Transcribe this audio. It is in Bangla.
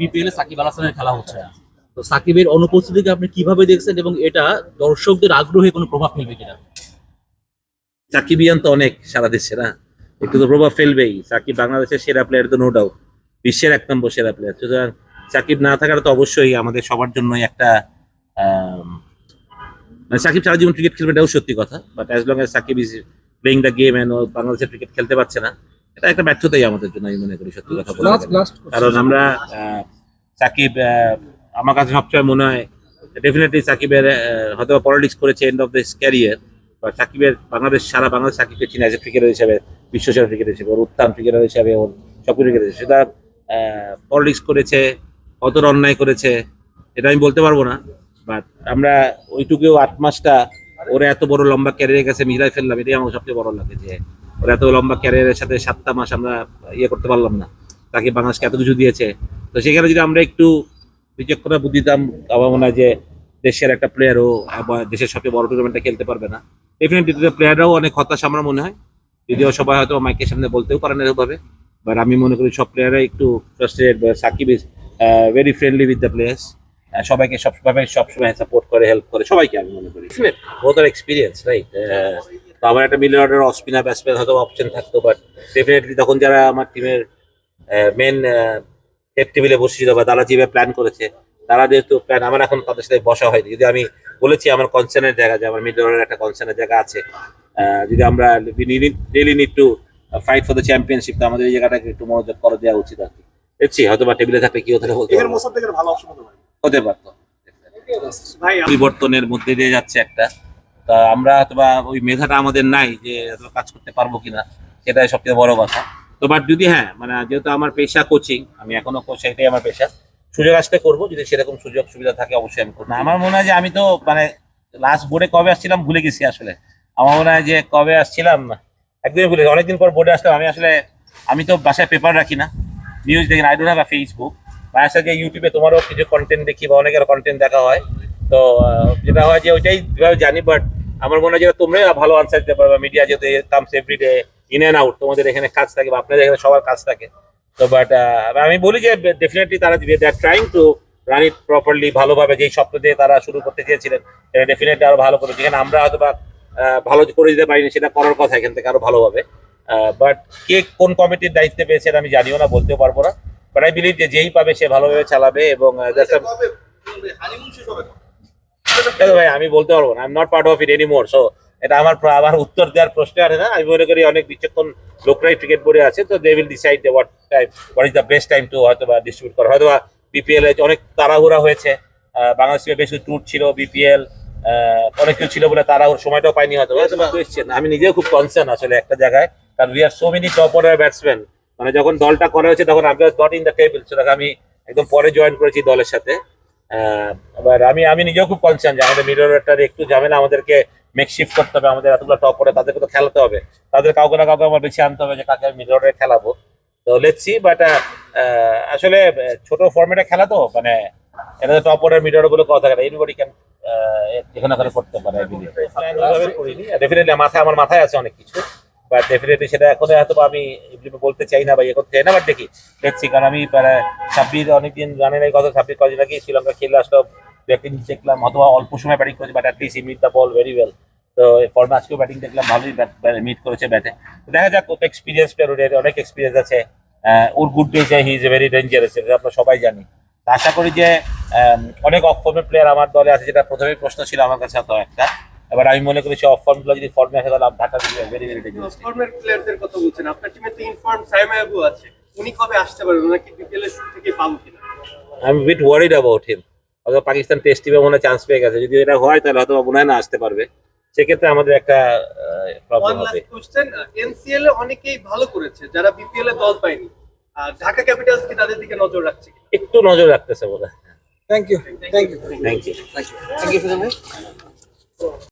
বিপিএল এ সাকিব আল হাসানের খেলা হচ্ছে না। তো সাকিবের অনুপস্থিতিকে আপনি কীভাবে দেখছেন এবং এটা দর্শকদের আগ্রহে কোনো প্রভাব ফেলবে কিনা? সাকিবিয়ান তো অনেক সারা দেশে না। একটু তো প্রভাব ফেলবেই। সাকিব বাংলাদেশের সেরা প্লেয়ার তো নো ডাউট বিশ্বের এক নম্বর সেরা প্লেয়ার সুতরাং সাকিব না থাকার তো অবশ্যই আমাদের সবার জন্যই একটা মানে সাকিব সারা জীবন ক্রিকেট খেলবে এটাও সত্যি কথা। But as long Shakib is playing the game and বাংলাদেশের ক্রিকেট খেলতে পারছে না এটা একটা ব্যর্থতাই আমাদের জন্য আমি মনে করি সত্যি কথা গেলে। কারণ আমরা সাকিব আমার কাছে সবসময় মনে হয় ডেফিনেটলি সাকিবের হয়তো পলিটিক্স করেছে এন্ড অফ দিস ক্যারিয়ার বা সাকিবের বাংলাদেশ সারা বাংলাদেশ সাকিবকে চিনে আছে ক্রিকেটার হিসেবে বিশ্বসেরা ক্রিকেটার হিসেবে ওর উত্থান ক্রিকেটার হিসেবে ওর সব ক্রিকেটার হিসেবে সেটা পলিটিক্স করেছে কতটা অন্যায় করেছে এটা আমি বলতে পারব না বাট আমরা ওইটুকুও আট মাসটা ওর এত বড় লম্বা ক্যারিয়ারের কাছে মিলাই ফেললাম এটাই আমার সবচেয়ে বড় লাগে যে ওর এত লম্বা ক্যারিয়ারের সাথে সাতটা মাস আমরা ইয়ে করতে পারলাম না। তাকে বাংলাদেশকে এত কিছু দিয়েছে। তো সেখানে যদি আমরা একটু বিচক্ষণা বুদ্ধি দিতাম আমার মনে হয় যে দেশের একটা প্লেয়ারও দেশের সবচেয়ে বড় টুর্নামেন্টটা খেলতে পারবে না। ডেফিনেটলি প্লেয়াররাও অনেক হতাশ আমার মনে হয়। যদিও সবাই হয়তো মাইকের সামনে বলতেও পারে না এভাবে। বাট আমি মনে করি সব প্লেয়াররাই একটু frustrated Shakib is very friendly with the players সবাইকে সবসময় সবসময় সাপোর্ট করে হেল্প করে সবাইকে আমি মনে করি। বহুত এক্সপিরিয়েন্স রাইট তো আমার একটা মিলিয়ন অর্ডার অস্পিনা ব্যাটসম্যান হয়তো অপশন থাকতো বাট ডেফিনেটলি তখন যারা আমার টিমের মেন হেড টেবিলে বসেছিল বা তারা যেভাবে প্ল্যান করেছে তারা যেহেতু প্ল্যান আমার এখন তাদের সাথে বসা হয়নি। যদি আমি বলেছি আমার কনসার্নের জায়গা যে আমার মিডল অর্ডারের একটা কনসার্নের জায়গা আছে যদি আমরা really need to fight for the championship তো আমাদের এই জায়গাটাকে একটু মনোযোগ করে দেওয়া উচিত আর কি। দেখছি হয়তো বা টেবিলে থাকলে কি হতে হতে পারতো। পরিবর্তনের মধ্যে দিয়ে যাচ্ছে একটা। তা আমরা অথবা ওই মেধাটা আমাদের নাই যে কাজ করতে পারব কিনা, সেটাই সবচেয়ে বড় কথা। তো বাট যদি হ্যাঁ মানে যেহেতু আমার পেশা কোচিং আমি এখনও সেটাই আমার পেশা। সুযোগ আসলে করব, যদি সেরকম সুযোগ সুবিধা থাকে অবশ্যই আমি করব। আমার মনে হয় যে আমি তো মানে লাস্ট বোর্ডে কবে আসছিলাম ভুলে গেছি আসলে। আমার মনে হয় যে কবে আসছিলাম, একদমই ভুলে। অনেকদিন পর বোর্ডে আসলাম, আমি আসলে, আমি তো বাসায় পেপার রাখি না। নিউজ দেখি না আই ডোন্ট হ্যাভ ফেসবুক মায়ের সাথে ইউটিউবে তোমারও কিছু কন্টেন্ট দেখি বা অনেকের কন্টেন্ট দেখা হয়। তো যেটা হয় যে ওইটাই জানি বাট আমার মনে হয় যে তোমরাই ভালো আনসার দিতে পারবে। মিডিয়া যেহেতু comes everyday in and out তোমাদের এখানে কাজ থাকে বা আপনাদের এখানে সবার কাজ থাকে। তো বাট আমি বলি যে ডেফিনেটলি তারা they are trying to run it properly ভালোভাবে যেই স্বপ্ন দিয়ে তারা শুরু করতে চেয়েছিলেন, এটা ডেফিনেটলি আরও ভালো করে। যেখানে আমরা হয়তো বা ভালো করে দিতে পারিনি, সেটা করার কথা এখান থেকে আরও ভালোভাবে। বাট কে কোন কমিটির দায়িত্বে পেয়েছে এটা আমি জানিও না, বলতেও পারব না। বাট আই বিলিভ যে যেই পাবে সে ভালোভাবে চালাবে এবং ভাই, আমি বলতে পারব না। I am not part of it anymore so এটা আমার আমার উত্তর দেওয়ার প্রশ্ন আছে না। আমি মনে করি অনেক বিচক্ষণ লোকরাই ক্রিকেট বোর্ডে আছে, তো they will decide what time what is the best time to হয়তো বা ডিস্ট্রিবিউট করা। হয়তো বা বিপিএল এ অনেক তাড়াহুড়া হয়েছে। বাংলাদেশে বেশি ট্যুর ছিল বিপিএল অনেক কিছু ছিল বলে তাড়াহুড়ো সময়টাও পাইনি হয়তো। আমি নিজেও খুব কনসার্ন আসলে একটা জায়গায়, কারণ we are so many top order batsman মানে যখন দলটা করা হয়েছে, তখন আমি নট ইন দ্য টেবিল সেটাকে আমি একদম পরে জয়েন করেছি দলের সাথে। এবার আমি আমি নিজেও খুব কনসার্ন যে আমাদের মিডল অর্ডারটার একটু ঝামেলা আমাদেরকে মেক শিফট করতে হবে আমাদের এতগুলো টপ অর্ডার তাদেরকে তো খেলাতে হবে। তাদের কাউকে না কাউকে আমার বেশি আনতে হবে যে কাকে আমি মিডল অর্ডারে খেলাবো। তো লেটস বাট আসলে ছোট ফর্মেটে খেলা তো মানে এটা টপ অর্ডার মিডল অর্ডারগুলো কথা থাকে এনিবডি ক্যান ওখানে করতে পারে ডেফিনেটলি মাথায় আমার মাথায় আছে অনেক কিছু। বাট ডেফিনেটলি সেটা এখন হয়তো আমি বলতে চাই না বা ইয়ে করতে চাই না বাট দেখি দেখছি কারণ আমি প্রায় ছাব্বিশ অনেকদিন জানেন এই কথা ছাব্বিশ কদিন আগে শ্রীলঙ্কা খেলে আসলো একদিন দেখলাম অথবা অল্প সময় ব্যাটিং করেছে but at least he meet the ball very well তো ফর্মে আজকেও ব্যাটিং দেখলাম, ভালোই মিট করেছে ব্যাটে দেখা যাক, কত এক্সপিরিয়েন্স প্লেয়ার অনেক এক্সপিরিয়েন্স আছে। ওর good days he is very dangerous এটা আমরা সবাই জানি। আশা করি যে অনেক অফ ফর্মের প্লেয়ার আমার দলে আছে, যেটা প্রথমেই প্রশ্ন ছিল আমার কাছে তো একটা। এবার আমি মনে করি সে অফ ফর্মগুলো যদি ফর্মে আসে তাহলে ঢাকা ভেরি ভেরি ডেঞ্জারাস ফর্মের প্লেয়ারদের কথা বলছেন। আপনার টিমে তো ইনফর্ম সাইমা আবু আছে। উনি কবে আসতে পারবেন? নাকি বিপিএল এর শুরু থেকে পাবো কিনা? I am bit worried about him হয়তো পাকিস্তান টেস্ট টিমে মনে চান্স পেয়ে গেছে। যদি এটা হয় তাহলে হয়তো মনে হয় না আসতে পারবে। সেক্ষেত্রে আমাদের একটা প্রবলেম হবে। কোশ্চেন এনসিএল এ অনেকেই ভালো করেছে যারা বিপিএল এ দল পায়নি। আর ঢাকা ক্যাপিটালস কি তাদের দিকে নজর রাখছে একটু নজর রাখতেছে বোধ হয় thank you thank you thank you thank you